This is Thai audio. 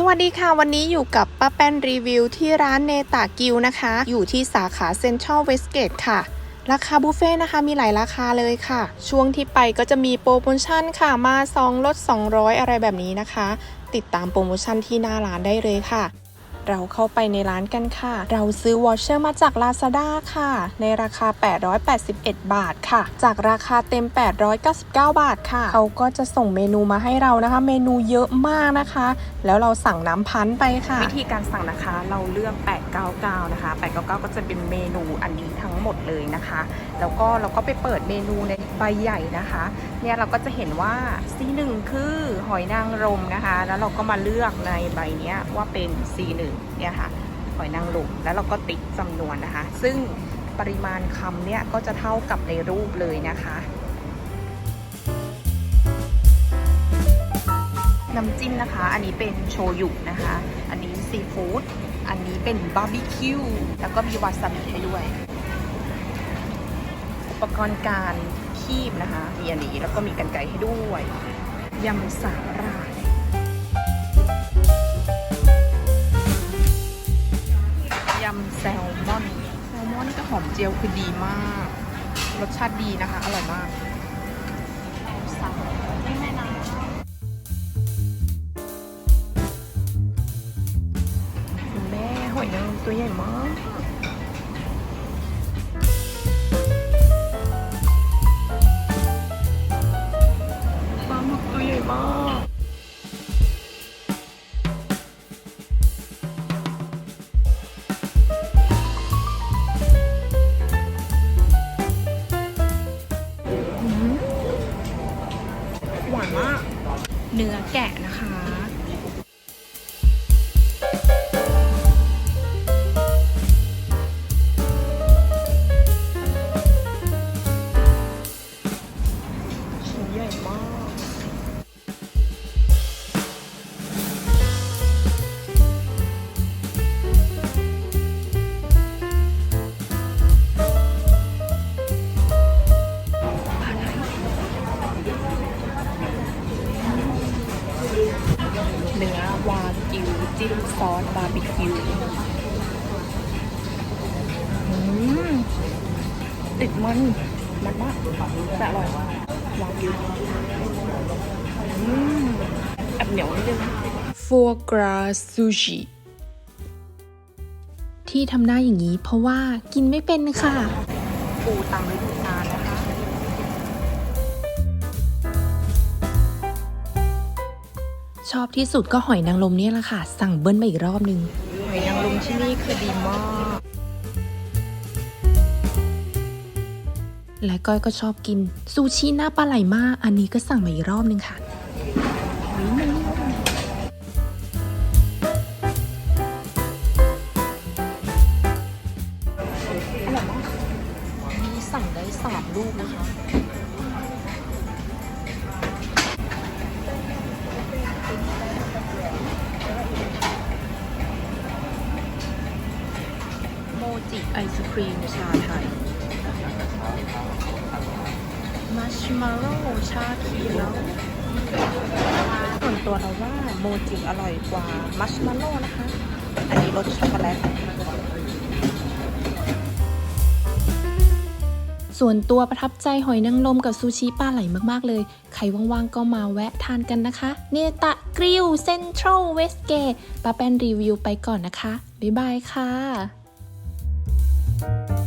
สวัสดีค่ะวันนี้อยู่กับป้าแป้นรีวิวที่ร้านเนตากิวนะคะ อยู่ที่สาขาเซ็นทรัลเวสเกตค่ะ ราคาบุฟเฟ่ต์นะคะมีหลายราคาเลยค่ะ ช่วงที่ไปก็จะมีโปรโมชั่นค่ะมา 2 ลด 200 อะไรแบบนี้นะคะ ติดตามโปรโมชั่นที่หน้าร้านได้เลยค่ะ เราเข้าไปในร้านกันค่ะ เราซื้อวอชเชอร์มาจาก Lazada ค่ะ ในราคา 881 บาทค่ะ จากราคาเต็ม 899 บาทค่ะ เขาก็จะส่งเมนูมาให้เรานะคะ เมนูเยอะมากนะคะ แล้วเราสั่งน้ำพันธ์ไปค่ะ วิธีการสั่งนะคะ เราเลือก 899 นะคะ 899 ก็จะเป็นเมนูอันนี้ทั้งหมดเลยนะคะ แล้วก็เราก็ไปเปิดเมนูในใบใหญ่นะคะเนี่ยเราก็จะเห็นว่า C1 คือหอยนางรมนะคะ แล้วเราก็มาเลือกในใบเนี้ยว่าเป็น C1 เนี่ยค่ะหอยนางรมแล้วเราก็ติ๊กจำนวนนะคะ ซึ่งปริมาณคำเนี่ยก็จะเท่ากับในรูปเลยนะคะน้ำจิ้มนะคะ อันนี้เป็นโชยุนะคะ อันนี้ซีฟู้ด อันนี้เป็นบาร์บีคิว แล้วก็มีวาซาบิให้ด้วย ปกรณ์การคีบนะคะ มีอันนี้แล้วก็มีกันไกให้ด้วยยำสาหร่ายยำแซลมอน แซลมอนก็หอมเจียวคือดีมาก รสชาติดีนะคะ อร่อยมากสั่งไม่แม่นะคุณแม่หอยนางรมตัวใหญ่มาก ญ่มากหวานมาก เนื้อแกะนะคะ จิ้มซอสบาร์บีคิวอืมติดมัน มันมากแต่อร่อยมากวากิวอืมแอบเหนียวนิดนึง foie gras sushi ที่ทำหน้าอย่างนี้เพราะว่ากินไม่เป็นค่ะปูตามฤดูกาลนะคะ ชอบที่สุดก็หอยนางรมเนี่ยแหละค่ะ สั่งเบิ้ลมาอีกรอบนึง หอยนางรมที่นี่คือดีมาก และก้อยก็ชอบกิน ซูชิหน้าปลาไหลมาก อันนี้ก็สั่งมาอีกรอบนึงค่ะนี่สั่งได้สามลูกนะคะิไอศครีมชาไทย มัชมาโร่ชาเขียวส่วนตัวเราว่าโมจิอร่อยกว่ามัชมาโร่นะคะ อันนี้รสช็อกโกแลตส่วนตัวประทับใจหอยนางรมกับซูชิปลาไหลมาก ๆ เลย ใครว่าง ๆ ก็มาแวะทานกันนะคะ เนตะกริลเซ็นทรัลเวสเกตป้าแป้นรีวิวไปก่อนนะคะ บ๊ายบายค่ะ you